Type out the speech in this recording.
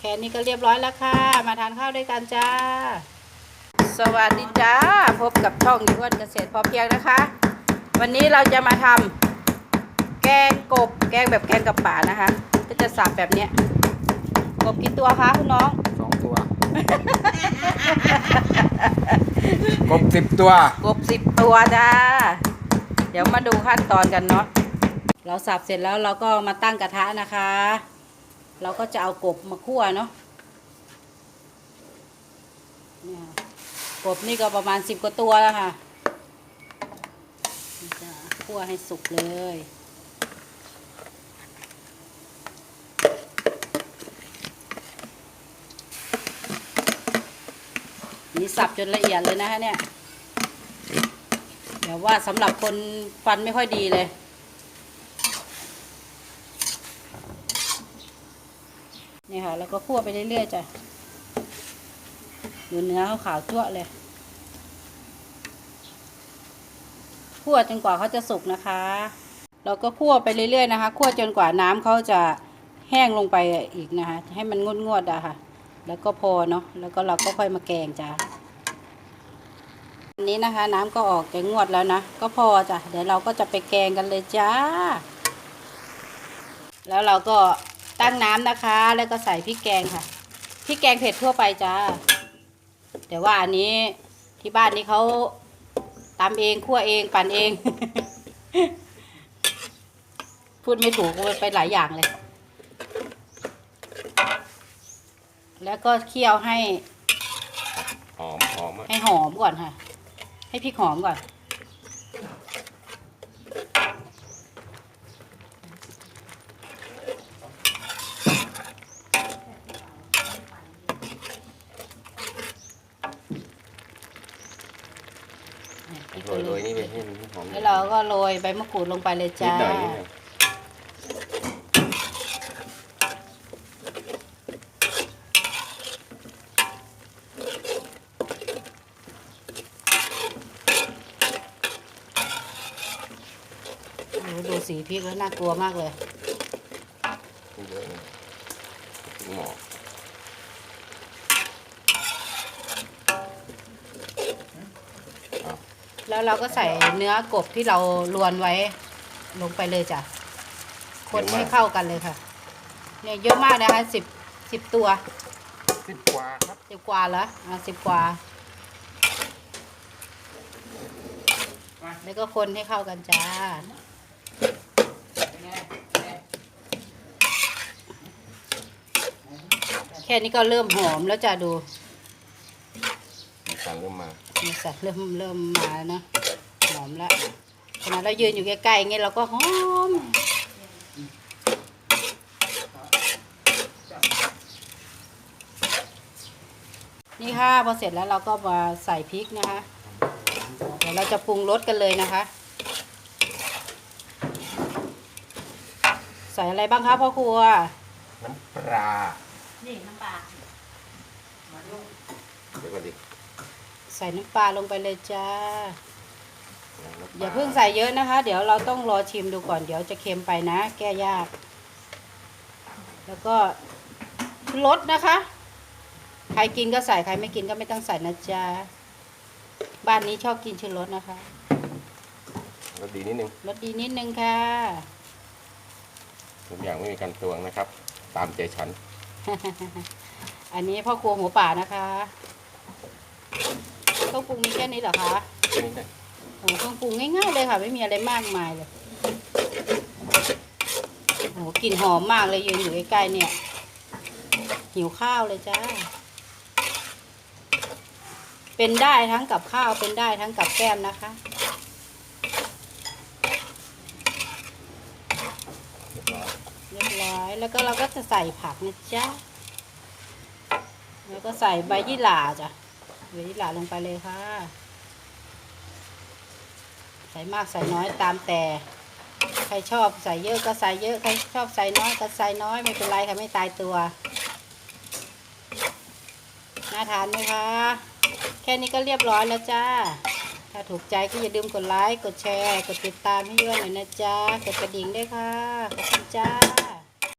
แค่นี้ก็เรียบร้อยแล้วค่ะ มาทานข้าวด้วยกันจ้า สวัสดีจ้า พบกับช่องยวนเกษตรพอเพียงนะคะ วันนี้เราจะมาทำแกงกบ แกงแบบแกงกับป่านะคะ ก็จะสับแบบเนี้ยกบกี่ตัวคะคุณน้องสองตัว กบสิบตัว กบสิบตัวจ้า เดี๋ยวมาดูขั้นตอนกันเนาะ เราสับเสร็จแล้วเราก็มาตั้งกระทะนะคะ เราก็จะเอากบมาคั่วเนาะเนี่ยกบนี่ก็ประมาณสิบกว่าตัวแล้วค่ะจะคั่วให้สุกเลยนี่สับจนละเอียดเลยนะคะเนี่ยเดี๋ยวว่าสำหรับคนฟันไม่ค่อยดีเลย นี่ค่ะ แล้วก็คั่วไปเรื่อยๆจ้ะดูเนื้อเขาขาวจั่วเลยคั่วจนกว่าเขาจะสุกนะคะ เราก็คั่วไปเรื่อยๆนะคะคั่วจนกว่าน้ำเขาจะแห้งลงไปอีกนะคะ ให้มันงวดๆอะค่ะ แล้วก็พอเนาะแล้วก็เราก็ค่อยมาแกงจ้ะอันนี้นะคะ น้ำก็ออกจะงวดแล้วนะก็พอจ้ะเดี๋ยวเราก็จะไปแกงกันเลยจ้า แล้วเราก็ ตั้งน้ำนะคะ แล้วก็ใส่พริกแกงค่ะพริกแกงเผ็ดทั่วไปจ้า แต่ว่าอันนี้ที่บ้านนี้เขาตำเองคั่วเองปั่นเอง พูดไม่ถูกไปหลายอย่างเลย แล้วก็เคี่ยวให้หอมหอมอะให้หอมก่อนค่ะ ให้พริกหอมก่อน โรยโรยนี่ไปให้มันหอมแล้วเราก็โรยใบมะกรูดลงไปเลยนิดจ้าหน่อยนิดหน่อยโอ้โหดูสีพริกแล้วน่ากลัวมากเลย นิดเดียวเองหมอ แล้วเราก็ใส่เนื้อกบที่เราลวนไว้ลงไปเลยจ้ะ คนให้เข้ากันเลยค่ะ เนี่ยเยอะมากนะคะสิบสิบตัวสิบกว่าครับสิบกว่าแล้วอะสิบกว่า แล้วก็คนให้เข้ากันจ้าแค่นี้ก็เริ่มหอมแล้วจ้ะดูสั่งเริ่มมา นี่สัตว์เริ่มเริ่มมาแล้วเนอะหอมแล้วขณะเรายืนอยู่ใกล้ๆอย่างเงี้ยเราก็หอมนี่ค่ะพอเสร็จแล้วเราก็มาใส่พริกนะคะเดี๋ยวเราจะปรุงรสกันเลยนะคะ ใส่อะไรบ้างคะพ่อครัว น้ำปลา นี่น้ำปลาเดี๋ยวก่อนดิ ใส่น้ำปลาลงไปเลยจ้าน้ำปลอย่าเพิ่งใส่เยอะนะคะ เดี๋ยวเราต้องรอชิมดูก่อน เดี๋ยวจะเค็มไปนะ แก้ยาก แล้วก็ชูรสนะคะ ใครกินก็ใส่ใครไม่กินก็ไม่ต้องใส่นะจ๊ะบ้านนี้ชอบกินชูรสนะคะรสดีนิดนึงรสดีนิดนึงค่ะทุกอย่างไม่มีการตวงนะครับ ตามใจฉัน อันนี้พ่อครัวหัวป่านะคะ เครื่องปรุงมีแค่นี้เหรอคะนี่นะโอ้โหเครื่องปรุงง่ายๆเลยค่ะ ไม่มีอะไรมากมายเลยโอ้โหกลิ่นหอมมากเลยยืนอยู่ใกล้ๆเนี่ยหิวข้าวเลยจ้า เป็นได้ทั้งกับข้าวเป็นได้ทั้งกับแก้มนะคะเรียบร้อยเรียบร้อยแล้วก็เราก็จะใส่ผักนะจ๊ะแล้วก็ใส่ใบยี่หร่าจ้ะ ใบยี่าลงไปเลยค่ะ ใส่มากใส่น้อยตามแต่ ใครชอบใส่เยอะก็ใส่เยอะ ใครชอบใส่น้อยก็ใส่น้อยไม่เป็นไรค่ะไม่ตายตัว น่าทานไหมคะ แค่นี้ก็เรียบร้อยแล้วจ้า ถ้าถูกใจก็อย่าลืมกดไลค์ กดแชร์ กดติดตามให้ด้วยหน่อยนะจ๊ะกดกระดิ่งด้วยค่ะ ขอบคุณจ้า